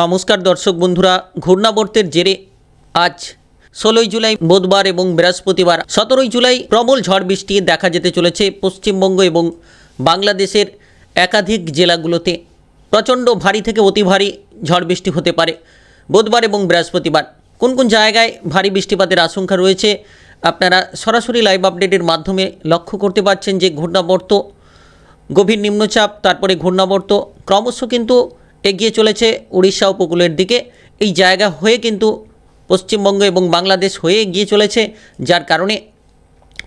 নমস্কার দর্শক বন্ধুরা, ঘূর্ণাবর্তের জেরে আজ ষোলোই জুলাই বুধবার এবং বৃহস্পতিবার। সতেরোই জুলাই প্রবল ঝড় বৃষ্টি দেখা যেতে চলেছে পশ্চিমবঙ্গ এবং বাংলাদেশের একাধিক জেলাগুলোতে। প্রচণ্ড ভারী থেকে অতি ভারী ঝড় বৃষ্টি হতে পারে বুধবার এবং বৃহস্পতিবার। কোন কোন জায়গায় ভারী বৃষ্টিপাতের আশঙ্কা রয়েছে, আপনারা সরাসরি লাইভ আপডেটের মাধ্যমে লক্ষ্য করতে পারছেন যে ঘূর্ণাবর্ত, গভীর নিম্নচাপ, তারপরে ঘূর্ণাবর্ত, ক্রমশ কিন্তু এগিয়ে চলেছে উড়িষ্যা উপকূলের দিকে। এই জায়গা হয়ে কিন্তু পশ্চিমবঙ্গ এবং বাংলাদেশ হয়ে এগিয়ে চলেছে, যার কারণে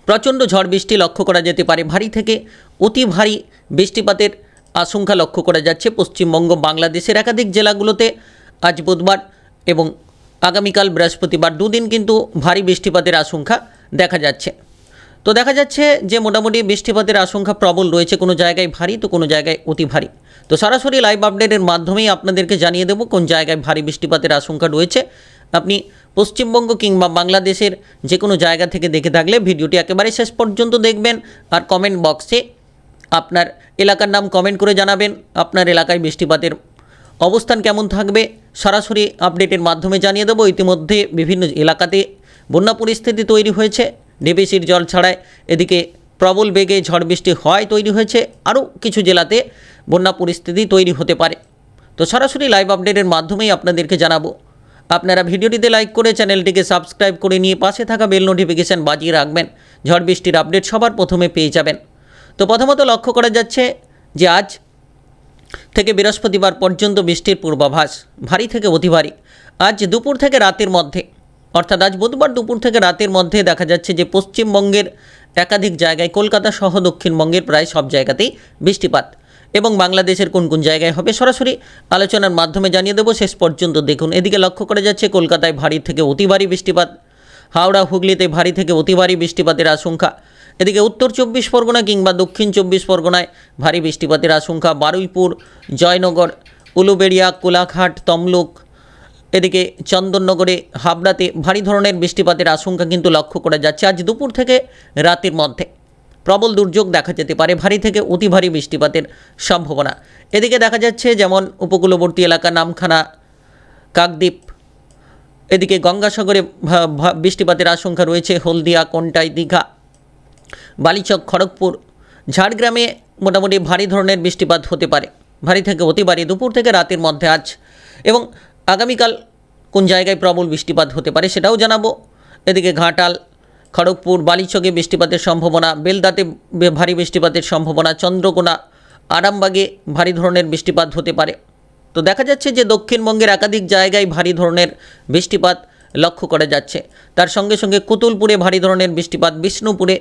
প্রচণ্ড ঝড় বৃষ্টি লক্ষ্য করা যেতে পারে। ভারী থেকে অতি ভারী বৃষ্টিপাতের আশঙ্কা লক্ষ্য করা যাচ্ছে পশ্চিমবঙ্গ, বাংলাদেশের একাধিক জেলাগুলোতে। আজ বুধবার এবং আগামীকাল বৃহস্পতিবার দুদিন কিন্তু ভারী বৃষ্টিপাতের আশঙ্কা দেখা যাচ্ছে। তো দেখা যাচ্ছে যে মোটামুটি বৃষ্টিপাতের আশঙ্কা প্রবল রয়েছে। কোনো জায়গায় ভারী, তো কোনো জায়গায় অতি ভারী। তো সরাসরি লাইভ আপডেটের মাধ্যমেই আপনাদেরকে জানিয়ে দেবো কোন জায়গায় ভারী বৃষ্টিপাতের আশঙ্কা রয়েছে। আপনি পশ্চিমবঙ্গ কিংবা বাংলাদেশের যে কোনো জায়গা থেকে দেখে থাকলে ভিডিওটি একেবারে শেষ পর্যন্ত দেখবেন আর কমেন্ট বক্সে আপনার এলাকার নাম কমেন্ট করে জানাবেন, আপনার এলাকায় বৃষ্টিপাতের অবস্থান কেমন থাকবে। সরাসরি আপডেটের মাধ্যমে জানিয়ে দেবো। ইতিমধ্যে বিভিন্ন এলাকাতে বন্যা পরিস্থিতি তৈরি হয়েছে। ডিবিসির জল ছাড়ায় এদিকে প্রবল বেগে ঝড় বৃষ্টি হয় তৈরি হয়েছে আরও কিছু জেলাতে বন্যা পরিস্থিতি তৈরি হতে পারে। তো সরাসরি লাইভ আপডেটের মাধ্যমেই আপনাদেরকে জানাব। আপনারা ভিডিওটিতে লাইক করে চ্যানেলটিকে সাবস্ক্রাইব করে নিয়ে পাশে থাকা বেল নোটিফিকেশান বাজিয়ে রাখবেন। ঝড় বৃষ্টির আপডেট সবার প্রথমে পেয়ে যাবেন। তো প্রথমত লক্ষ্য করা যাচ্ছে যে আজ থেকে বৃহস্পতিবার পর্যন্ত বৃষ্টির পূর্বাভাস, ভারী থেকে অতি ভারী। আজ দুপুর থেকে রাতের মধ্যে অর্থাৎ আজ বুধবার দুপুর থেকে রাতের মধ্যে দেখা যাচ্ছে যে পশ্চিমবঙ্গের একাধিক জায়গায়, কলকাতা সহ দক্ষিণবঙ্গের প্রায় সব জায়গাতেই বৃষ্টিপাত এবং বাংলাদেশের কোন কোন জায়গায় হবে সরাসরি আলোচনার মাধ্যমে জানিয়ে দেবো। শেষ পর্যন্ত দেখুন। এদিকে লক্ষ্য করা যাচ্ছে কলকাতায় ভারী থেকে অতি ভারী বৃষ্টিপাত, হাওড়া, হুগলিতে ভারী থেকে অতি ভারী বৃষ্টিপাতের আশঙ্কা। এদিকে উত্তর চব্বিশ পরগনা কিংবা দক্ষিণ চব্বিশ পরগনায় ভারী বৃষ্টিপাতের আশঙ্কা। বারুইপুর, জয়নগর, উলুবেড়িয়া, কোলাঘাট, তমলুক এদিকে চন্দননগরে হাবড়াতে ভারী ধরনের বৃষ্টিপাতের আশঙ্কা কিন্তু লক্ষ্য করা যাচ্ছে। আজ দুপুর থেকে রাতের মধ্যে প্রবল দুর্যোগ দেখা যেতে পারে। ভারী থেকে অতি ভারী বৃষ্টিপাতের সম্ভাবনা। এদিকে দেখা যাচ্ছে যেমন উপকূলবর্তী এলাকা নামখানা, কাকদ্বীপ, এদিকে গঙ্গাসাগরে বৃষ্টিপাতের আশঙ্কা রয়েছে। হলদিয়া, কোনটাই, দীঘা, বালিচক, খড়গপুর, ঝাড়গ্রামে মোটামুটি ভারী ধরনের বৃষ্টিপাত হতে পারে। ভারী থেকে অতি ভারী দুপুর থেকে রাতের মধ্যে আজ এবং আগামীকাল কোন জায়গায় প্রবল বৃষ্টিপাত হতে পারে সেটাও জানাব। এদিকে ঘাটাল, খড়গপুর, বালিচকে বৃষ্টিপাতের সম্ভাবনা, বেলদাতে ভারী বৃষ্টিপাতের সম্ভাবনা, চন্দ্রকোনা, আরামবাগে ভারী ধরনের বৃষ্টিপাত হতে পারে। তো দেখা যাচ্ছে যে দক্ষিণবঙ্গের একাধিক জায়গায় ভারী ধরনের বৃষ্টিপাত লক্ষ্য করা যাচ্ছে। তার সঙ্গে সঙ্গে কুতুলপুরে ভারী ধরনের বৃষ্টিপাত, বিষ্ণুপুরে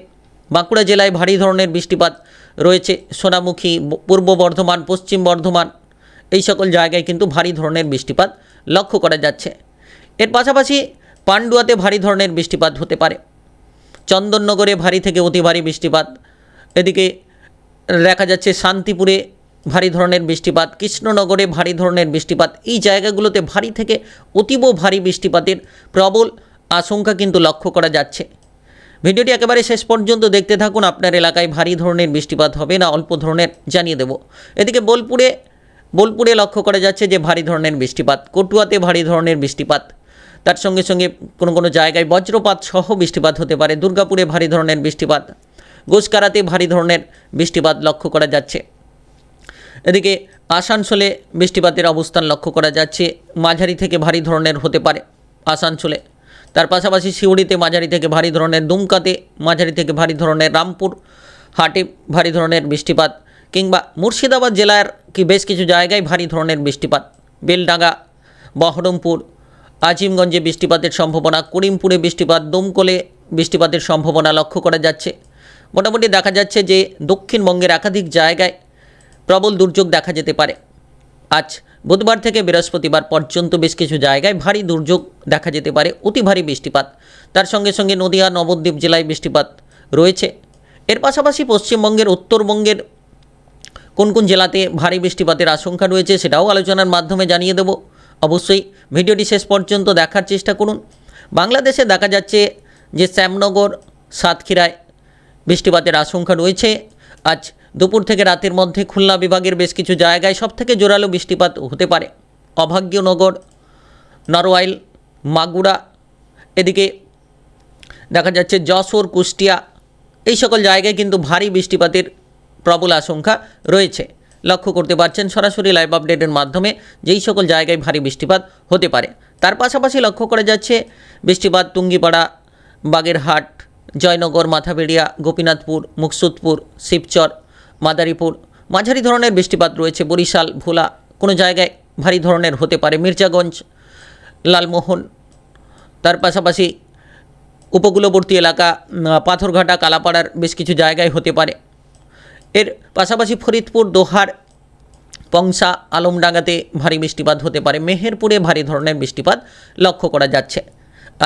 বাঁকুড়া জেলায় ভারী ধরনের বৃষ্টিপাত রয়েছে। সোনামুখী পূর্ব বর্ধমান, পশ্চিম বর্ধমান, এই সকল জায়গায় কিন্তু ভারী ধরনের বৃষ্টিপাত লক্ষ্য করা যাচ্ছে। এর পাশাপাশি পান্ডুয়াতে ভারী ধরনের বৃষ্টিপাত হতে পারে। চন্দননগরে ভারী থেকে অতি ভারী বৃষ্টিপাত। এদিকে দেখা যাচ্ছে শান্তিপুরে ভারী ধরনের বৃষ্টিপাত, কৃষ্ণনগরে ভারী ধরনের বৃষ্টিপাত। এই জায়গাগুলোতে ভারী থেকে অতীব ভারী বৃষ্টিপাতের প্রবল আশঙ্কা কিন্তু লক্ষ্য করা যাচ্ছে। ভিডিওটি একেবারে শেষ পর্যন্ত দেখতে থাকুন। আপনার এলাকায় ভারী ধরনের বৃষ্টিপাত হবে না, অল্প ধরনের জানিয়ে দেব। এদিকে বোলপুরে বোলপুরে লক্ষ্য করা যাচ্ছে যে ভারী ধরনের বৃষ্টিপাত, কটুয়াতে ভারী ধরনের বৃষ্টিপাত। তার সঙ্গে সঙ্গে কোনো কোনো জায়গায় বজ্রপাত সহ বৃষ্টিপাত হতে পারে। দুর্গাপুরে ভারী ধরনের বৃষ্টিপাত গোসকারাতে ভারী ধরনের বৃষ্টিপাত লক্ষ্য করা যাচ্ছে। এদিকে আসানসোলে বৃষ্টিপাতের অবস্থান লক্ষ্য করা যাচ্ছে। মাঝারি থেকে ভারী ধরনের হতে পারে আসানসোলে। তার পাশাপাশি সিউড়িতে মাঝারি থেকে ভারী ধরনের দুমকাতে, মাঝারি থেকে ভারী ধরনের রামপুর হাটে ভারী ধরনের বৃষ্টিপাত কিংবা মুর্শিদাবাদ জেলার কি বেশ কিছু জায়গায় ভারী ধরনের বৃষ্টিপাত। বেলডাঙ্গা, বহরমপুর, আজিমগঞ্জে বৃষ্টিপাতের সম্ভাবনা, করিমপুরে বৃষ্টিপাত, দমকলে বৃষ্টিপাতের সম্ভাবনা লক্ষ্য করা যাচ্ছে। মোটামুটি দেখা যাচ্ছে যে দক্ষিণবঙ্গের একাধিক জায়গায় প্রবল দুর্যোগ দেখা যেতে পারে। আজ বুধবার থেকে বৃহস্পতিবার পর্যন্ত বেশ কিছু জায়গায় ভারী দুর্যোগ দেখা যেতে পারে, অতি ভারী বৃষ্টিপাত। তার সঙ্গে সঙ্গে নদিয়া, নবদ্বীপ জেলায় বৃষ্টিপাত রয়েছে। এর পাশাপাশি পশ্চিমবঙ্গের, উত্তরবঙ্গের কোন কোন জেলাতে ভারী বৃষ্টিপাতের আশঙ্কা রয়েছে সেটাও আলোচনার মাধ্যমে জানিয়ে দেব। অবশ্যই ভিডিওটি শেষ পর্যন্ত দেখার চেষ্টা করুন। বাংলাদেশে দেখা যাচ্ছে যে শ্যামনগর, সাতক্ষীরায় বৃষ্টিপাতের আশঙ্কা রয়েছে। আজ দুপুর থেকে রাতের মধ্যে খুলনা বিভাগের বেশ কিছু জায়গায় সবথেকে জোরালো বৃষ্টিপাত হতে পারে। অভাগ্যনগর নরওয়াইল, মাগুরা, এদিকে দেখা যাচ্ছে যশোর, কুষ্টিয়া, এই সকল জায়গায় কিন্তু ভারী বৃষ্টিপাতের প্রবল আশঙ্কা রয়েছে। লক্ষ্য করতে পারছেন, সরাসরি লাইভ আপডেটের মাধ্যমে যেই সকল জায়গায় ভারী বৃষ্টিপাত হতে পারে। তার পাশাপাশি লক্ষ্য করা যাচ্ছে, বৃষ্টিপাত টুঙ্গিপাড়া বাগেরহাট, জয়নগর, মাথাবেড়িয়া, গোপীনাথপুর, মুকসুদপুর, শিবচর, মাদারীপুর। মাঝারি ধরনের বৃষ্টিপাত রয়েছে বরিশাল, ভোলা, কোনো জায়গায় ভারী ধরনের হতে পারে। মির্জাগঞ্জ, লালমোহন, তার পাশাপাশি উপকূলবর্তী এলাকা পাথরঘাটা, কালাপাড়ার বেশ কিছু জায়গায় হতে পারে। এর পাশাপাশি ফরিদপুর, দোহার, পংসা, আলমডাঙ্গাতে ভারী বৃষ্টিপাত হতে পারে। মেহেরপুরে ভারী ধরনের বৃষ্টিপাত লক্ষ্য করা যাচ্ছে।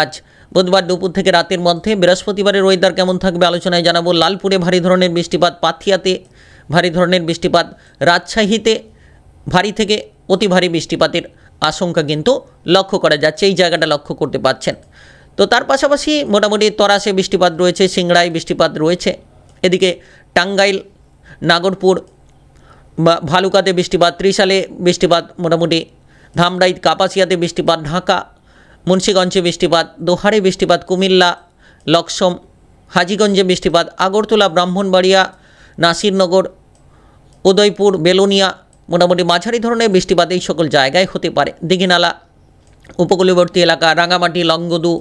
আজ বুধবার দুপুর থেকে রাতের মধ্যে বৃহস্পতিবারের ওয়েদার কেমন থাকবে আলোচনায় জানাব। লালপুরে ভারী ধরনের বৃষ্টিপাত, পাথিয়াতে ভারী ধরনের বৃষ্টিপাত, রাজশাহীতে ভারী থেকে অতি ভারী বৃষ্টিপাতের আশঙ্কা কিন্তু লক্ষ্য করা যাচ্ছে। এই জায়গাটা লক্ষ্য করতে পারছেন। তো তার পাশাপাশি মোটামুটি তরাসে বৃষ্টিপাত রয়েছে, সিংড়ায় বৃষ্টিপাত রয়েছে। এদিকে টাঙ্গাইল নাগরপুর বা ভালুকাতে বৃষ্টিপাত, ত্রিশালে বৃষ্টিপাত, মোটামুটি ধামরাই কাপাসিয়াতে বৃষ্টিপাত, ঢাকা, মুন্সীগঞ্জে বৃষ্টিপাত, দোহারে বৃষ্টিপাত, কুমিল্লা, লক্সম, হাজিগঞ্জে বৃষ্টিপাত, আগরতলা, ব্রাহ্মণবাড়িয়া, নাসিরনগর, উদয়পুর, বেলোনিয়া, মোটামুটি মাঝারি ধরনের বৃষ্টিপাত এই সকল জায়গায় হতে পারে। দিঘিনালা, উপকূলবর্তী এলাকা, রাঙামাটি, লংগদু,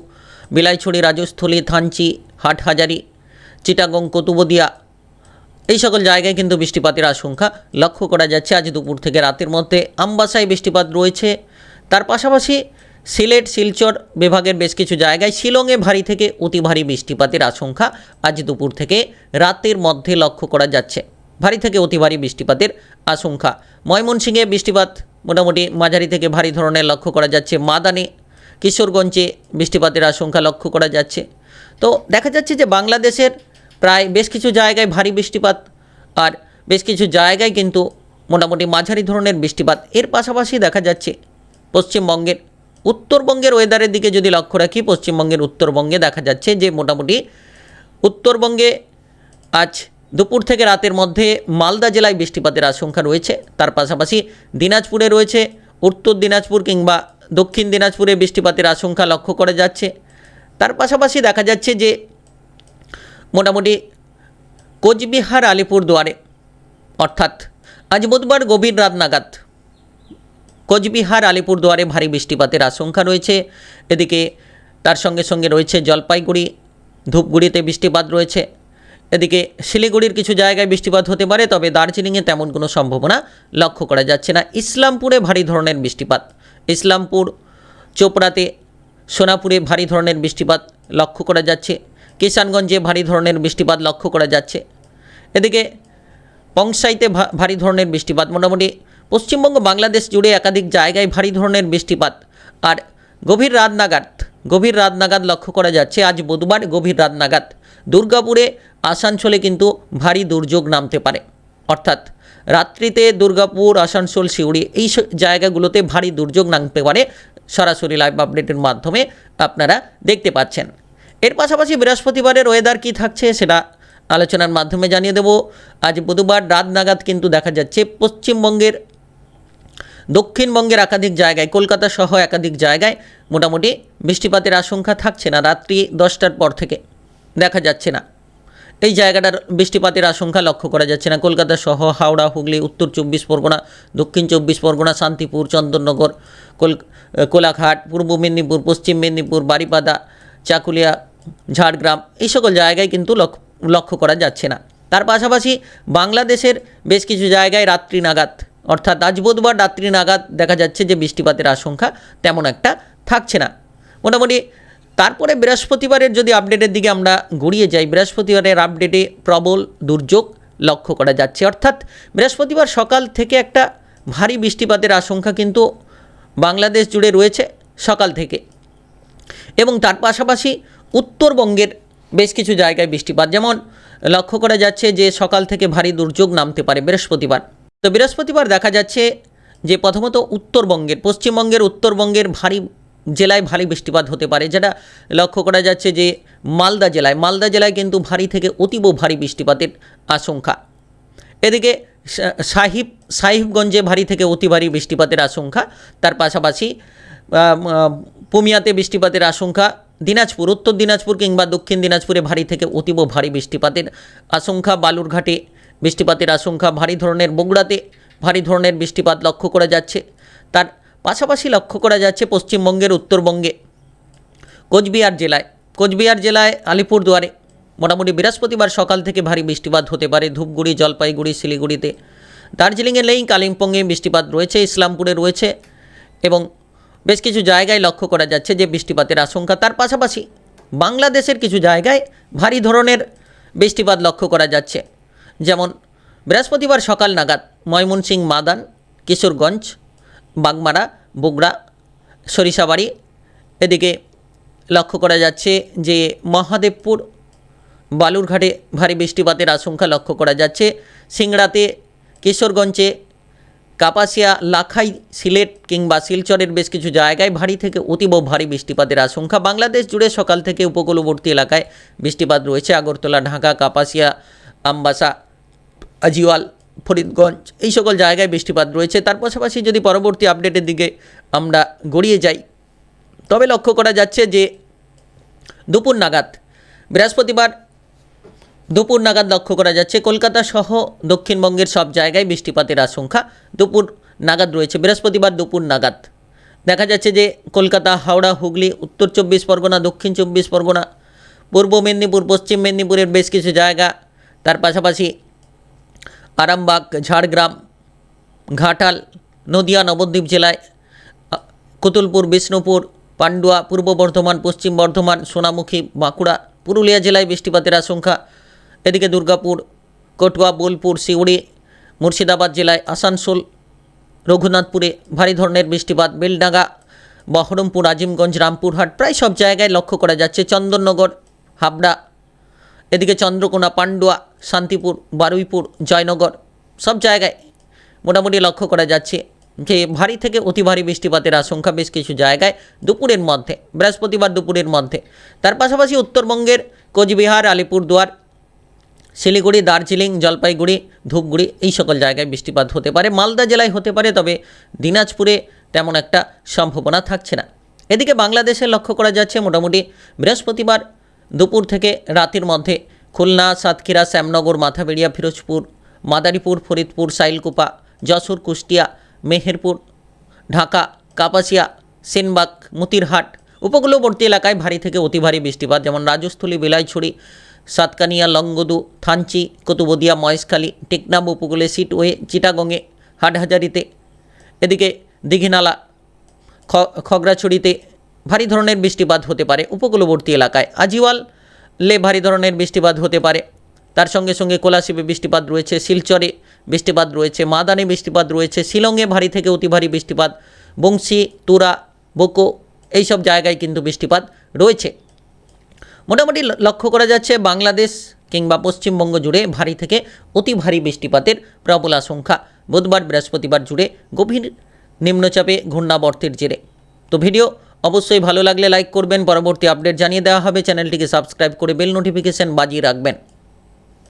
বিলাইছড়ি, রাজস্থলী, থানচি, হাটহাজারি, চিটাগং, কতুবদিয়া এই সকল জায়গায় কিন্তু বৃষ্টিপাতের আশঙ্কা লক্ষ্য করা যাচ্ছে। আজ দুপুর থেকে রাতের মধ্যে আমবাসায় বৃষ্টিপাত রয়েছে। তার পাশাপাশি সিলেট, শিলচর বিভাগের বেশ কিছু জায়গায় শিলংয়ে ভারী থেকে অতি ভারী বৃষ্টিপাতের আশঙ্কা আজ দুপুর থেকে রাতের মধ্যে লক্ষ্য করা যাচ্ছে। ভারী থেকে অতি ভারী বৃষ্টিপাতের আশঙ্কা। ময়মনসিংহে বৃষ্টিপাত মোটামুটি মাঝারি থেকে ভারী ধরনের লক্ষ্য করা যাচ্ছে। মাদানে, কিশোরগঞ্জে বৃষ্টিপাতের আশঙ্কা লক্ষ্য করা যাচ্ছে। তো দেখা যাচ্ছে যে বাংলাদেশের প্রায় বেশ কিছু জায়গায় ভারী বৃষ্টিপাত আর বেশ কিছু জায়গায় কিন্তু মোটামুটি মাঝারি ধরনের বৃষ্টিপাত। এর পাশাপাশি দেখা যাচ্ছে পশ্চিমবঙ্গের উত্তরবঙ্গের ওয়েদারের দিকে যদি লক্ষ্য রাখি, পশ্চিমবঙ্গের উত্তরবঙ্গে দেখা যাচ্ছে যে মোটামুটি উত্তরবঙ্গে আজ দুপুর থেকে রাতের মধ্যে মালদা জেলায় বৃষ্টিপাতের আশঙ্কা রয়েছে। তার পাশাপাশি দিনাজপুরে রয়েছে উত্তর দিনাজপুর কিংবা দক্ষিণ দিনাজপুরে বৃষ্টিপাতের আশঙ্কা লক্ষ্য করা যাচ্ছে। তার পাশাপাশি দেখা যাচ্ছে যে মোটামুটি কোচবিহার, আলিপুর দুয়ারে। অর্থাৎ আজ বুধবার গভীর রাত নাগাদ কোচবিহার আলিপুরদুয়ারে ভারী বৃষ্টিপাতের আশঙ্কা রয়েছে। এদিকে তার সঙ্গে সঙ্গে রয়েছে জলপাইগুড়ি, ধূপগুড়িতে বৃষ্টিপাত রয়েছে। এদিকে শিলিগুড়ির কিছু জায়গায় বৃষ্টিপাত হতে পারে, তবে দার্জিলিংয়ে তেমন কোনো সম্ভাবনা লক্ষ্য করা যাচ্ছে না। ইসলামপুরে ভারী ধরনের বৃষ্টিপাত। ইসলামপুর, চোপড়াতে, সোনাপুরে ভারী ধরনের বৃষ্টিপাত লক্ষ্য করা যাচ্ছে। কিষানগঞ্জে ভারী ধরনের বৃষ্টিপাত লক্ষ্য করা যাচ্ছে। এদিকে পংসাইতে ভারী ধরনের বৃষ্টিপাত। মোটামুটি পশ্চিমবঙ্গ, বাংলাদেশ জুড়ে একাধিক জায়গায় ভারী ধরনের বৃষ্টিপাত। আর গভীর রাত নাগাদ গভীর রাত নাগাদ লক্ষ্য করা যাচ্ছে। আজ বুধবার গভীর রাত নাগাদ দুর্গাপুরে আসানসোলে কিন্তু ভারী দুর্যোগ নামতে পারে। অর্থাৎ রাত্রিতে দুর্গাপুর, আসানসোল, সিউড়ি এই জায়গাগুলোতে ভারী দুর্যোগ নামতে পারে। সরাসরি লাইভ আপডেটের মাধ্যমে আপনারা দেখতে পাচ্ছেন। এর পাশাপাশি বৃহস্পতিবারের ওয়েদার কী থাকছে সেটা আলোচনার মাধ্যমে জানিয়ে দেব। আজ বুধবার রাত নাগাদ কিন্তু দেখা যাচ্ছে পশ্চিমবঙ্গের দক্ষিণবঙ্গের একাধিক জায়গায়, কলকাতা সহ একাধিক জায়গায় মোটামুটি বৃষ্টিপাতের আশঙ্কা থাকছে না, রাত্রি দশটার পর থেকে দেখা যাচ্ছে না। এই জায়গাটার বৃষ্টিপাতের আশঙ্কা লক্ষ্য করা যাচ্ছে না। কলকাতা সহ হাওড়া, হুগলি, উত্তর চব্বিশ পরগনা, দক্ষিণ চব্বিশ পরগনা, শান্তিপুর, চন্দননগর, কোল কোলাঘাট, পূর্ব মেদিনীপুর, পশ্চিম মেদিনীপুর, বারিপাদা, চাকুলিয়া ঝাড়গ্রাম, এই সকল জায়গায় কিন্তু লক্ষ্য করা যাচ্ছে না। তার পাশাপাশি বাংলাদেশের বেশ কিছু জায়গায় রাত্রি নাগাদ, অর্থাৎ আজ বুধবার রাত্রি নাগাদ দেখা যাচ্ছে যে বৃষ্টিপাতের আশঙ্কা তেমন একটা থাকছে না। মোটামুটি তারপরে বৃহস্পতিবারের যদি আপডেটের দিকে আমরা গড়িয়ে যাই, বৃহস্পতিবারের আপডেটে প্রবল দুর্যোগ লক্ষ্য করা যাচ্ছে। অর্থাৎ বৃহস্পতিবার সকাল থেকে একটা ভারী বৃষ্টিপাতের আশঙ্কা কিন্তু বাংলাদেশ জুড়ে রয়েছে সকাল থেকে। এবং তার পাশাপাশি উত্তরবঙ্গের বেশ কিছু জায়গায় বৃষ্টিপাত। যেমন লক্ষ্য করা যাচ্ছে যে সকাল থেকে ভারী দুর্যোগ নামতে পারে বৃহস্পতিবার। তো বৃহস্পতিবার দেখা যাচ্ছে যে প্রথমত উত্তরবঙ্গের, পশ্চিমবঙ্গের উত্তরবঙ্গের ভারী জেলায় ভারী বৃষ্টিপাত হতে পারে। যেটা লক্ষ্য করা যাচ্ছে যে মালদা জেলায় মালদা জেলায় কিন্তু ভারী থেকে অতীব ভারী বৃষ্টিপাতের আশঙ্কা। এদিকে সাহিব, সাহিবগঞ্জে ভারী থেকে অতি ভারী বৃষ্টিপাতের আশঙ্কা। তার পাশাপাশি পুমিয়াতে বৃষ্টিপাতের আশঙ্কা। দিনাজপুর, উত্তর দিনাজপুর কিংবা দক্ষিণ দিনাজপুরে ভারী থেকে অতীব ভারী বৃষ্টিপাতের আশঙ্কা। বালুরঘাটে বৃষ্টিপাতের আশঙ্কা, ভারী ধরনের বগুড়াতে ভারী ধরনের বৃষ্টিপাত লক্ষ্য করা যাচ্ছে। তার পাশাপাশি লক্ষ্য করা যাচ্ছে পশ্চিমবঙ্গের উত্তরবঙ্গে। কোচবিহার জেলায় কোচবিহার জেলায় আলিপুরদুয়ারে মোটামুটি বৃহস্পতিবার সকাল থেকে ভারী বৃষ্টিপাত হতে পারে। ধূপগুড়ি, জলপাইগুড়ি, শিলিগুড়িতে, দার্জিলিংয়ে নেই, কালিম্পংয়ে বৃষ্টিপাত রয়েছে, ইসলামপুরে রয়েছে এবং বেশ কিছু জায়গায় লক্ষ্য করা যাচ্ছে যে বৃষ্টিপাতের আশঙ্কা। তার পাশাপাশি বাংলাদেশের কিছু জায়গায় ভারী ধরনের বৃষ্টিপাত লক্ষ্য করা যাচ্ছে। যেমন বৃহস্পতিবার সকাল নাগাদ ময়মনসিংহ মাদান, কিশোরগঞ্জ, বাগমারা, বগুড়া, সরিষাবাড়ি। এদিকে লক্ষ্য করা যাচ্ছে যে মহাদেবপুর, বালুরঘাটে ভারী বৃষ্টিপাতের আশঙ্কা লক্ষ্য করা যাচ্ছে। সিংড়াতে, কিশোরগঞ্জে কাপাসিয়া, লাখাই, সিলেট কিংবা শিলচরের বেশ কিছু জায়গায় ভারী থেকে অতীব ভারী বৃষ্টিপাতের আশঙ্কা। বাংলাদেশ জুড়ে সকাল থেকে উপকূলবর্তী এলাকায় বৃষ্টিপাত রয়েছে। আগরতলা, ঢাকা, কাপাসিয়া, আমবাসা, আজিওয়াল, ফরিদগঞ্জ এই সকল জায়গায় বৃষ্টিপাত রয়েছে। তার পাশাপাশি যদি পরবর্তী আপডেটের দিকে আমরা গড়িয়ে যাই, তবে লক্ষ্য করা যাচ্ছে যে দুপুর নাগাদ বৃহস্পতিবার দুপুর নাগাদ লক্ষ্য করা যাচ্ছে, কলকাতা সহ দক্ষিণবঙ্গের সব জায়গায় বৃষ্টিপাতের আশঙ্কা। দুপুর নাগাদ রয়েছে, বৃহস্পতিবার দুপুর নাগাদ। দেখা যাচ্ছে যে কলকাতা, হাওড়া, হুগলি, উত্তর চব্বিশ পরগনা, দক্ষিণ চব্বিশ পরগনা, পূর্ব মেদিনীপুর, পশ্চিম মেদিনীপুরের বেশ কিছু জায়গা। তার পাশাপাশি আরামবাগ, ঝাড়গ্রাম, ঘাটাল, নদিয়া, নবদ্বীপ জেলায় কুতুলপুর, বিষ্ণুপুর, পান্ডুয়া, পূর্ব বর্ধমান, পশ্চিম বর্ধমান, সোনামুখী, বাঁকুড়া, পুরুলিয়া জেলায় বৃষ্টিপাতের আশঙ্কা। এদিকে দুর্গাপুর, কটুয়া, বোলপুর সিউড়ি মুর্শিদাবাদ জেলায় আসানসোল, রঘুনাথপুরে ভারী ধরনের বৃষ্টিপাত, বেলডাঙ্গা, বহরমপুর, আজিমগঞ্জ, রামপুরহাট প্রায় সব জায়গায় লক্ষ্য করা যাচ্ছে। চন্দননগর, হাবড়া, এদিকে চন্দ্রকোনা, পান্ডুয়া, শান্তিপুর, বারুইপুর, জয়নগর সব জায়গায় মোটামুটি লক্ষ্য করা যাচ্ছে যে ভারী থেকে অতি ভারী বৃষ্টিপাতের আশঙ্কা বেশ কিছু জায়গায় দুপুরের মধ্যে, বৃহস্পতিবার দুপুরের মধ্যে। তার পাশাপাশি উত্তরবঙ্গের কোচবিহার, আলিপুরদুয়ার শিলিগুড়ি, দার্জিলিং, জলপাইগুড়ি, ধূপগুড়ি এই সকল জায়গায় বৃষ্টিপাত হতে পারে। মালদা জেলায় হতে পারে, তবে দিনাজপুরে তেমন একটা সম্ভাবনা থাকছে না। এদিকে বাংলাদেশে লক্ষ্য করা যাচ্ছে মোটামুটি বৃহস্পতিবার দুপুর থেকে রাতের মধ্যে খুলনা, সাতক্ষীরা, শ্যামনগর, মাথাবেড়িয়া, ফিরোজপুর, মাদারীপুর, ফরিদপুর, সাইলকুপা, যশোর, কুষ্টিয়া, মেহেরপুর, ঢাকা, কাপাসিয়া, সেনবাগ, মতিরহাট উপকূলবর্তী এলাকায় ভারী থেকে অতি ভারী বৃষ্টিপাত, যেমন রাজস্থলী বিলাইছড়ি সাতকানিয়া, লংগদু, থানচি, কুতুবদিয়া, মহেশখালী, টেকনাম উপকূলে সিটওয়ে চিটাগংয়ে, হাটহাজারিতে। এদিকে দীঘিনালা খগড়াছড়িতে ভারী ধরনের বৃষ্টিপাত হতে পারে উপকূলবর্তী এলাকায়। আজিওয়াল লে ভারী ধরনের বৃষ্টিপাত হতে পারে। তার সঙ্গে সঙ্গে কোলাশিবে বৃষ্টিপাত রয়েছে, শিলচরে বৃষ্টিপাত রয়েছে, মাদানে বৃষ্টিপাত রয়েছে, শিলংয়ে ভারী থেকে অতি ভারী বৃষ্টিপাত, বংশী, তুরা, বোকো, এইসব জায়গায় কিন্তু বৃষ্টিপাত রয়েছে। মোটামুটি লক্ষ্য করা যাচ্ছে বাংলাদেশ কিংবা পশ্চিমবঙ্গ জুড়ে ভারী থেকে অতি ভারী বৃষ্টিপাতের প্রবল আশঙ্কা। বুধবার বৃহস্পতিবার জুড়ে গভীর নিম্নচাপে ঘূর্ণাবর্তের জেরে। তো ভিডিও অবশ্যই ভালো লাগলে লাইক করবেন, পরবর্তী আপডেট জানিয়ে দেওয়া হবে। চ্যানেলটিকে সাবস্ক্রাইব করে বেল নোটিফিকেশন বাজিয়ে রাখবেন।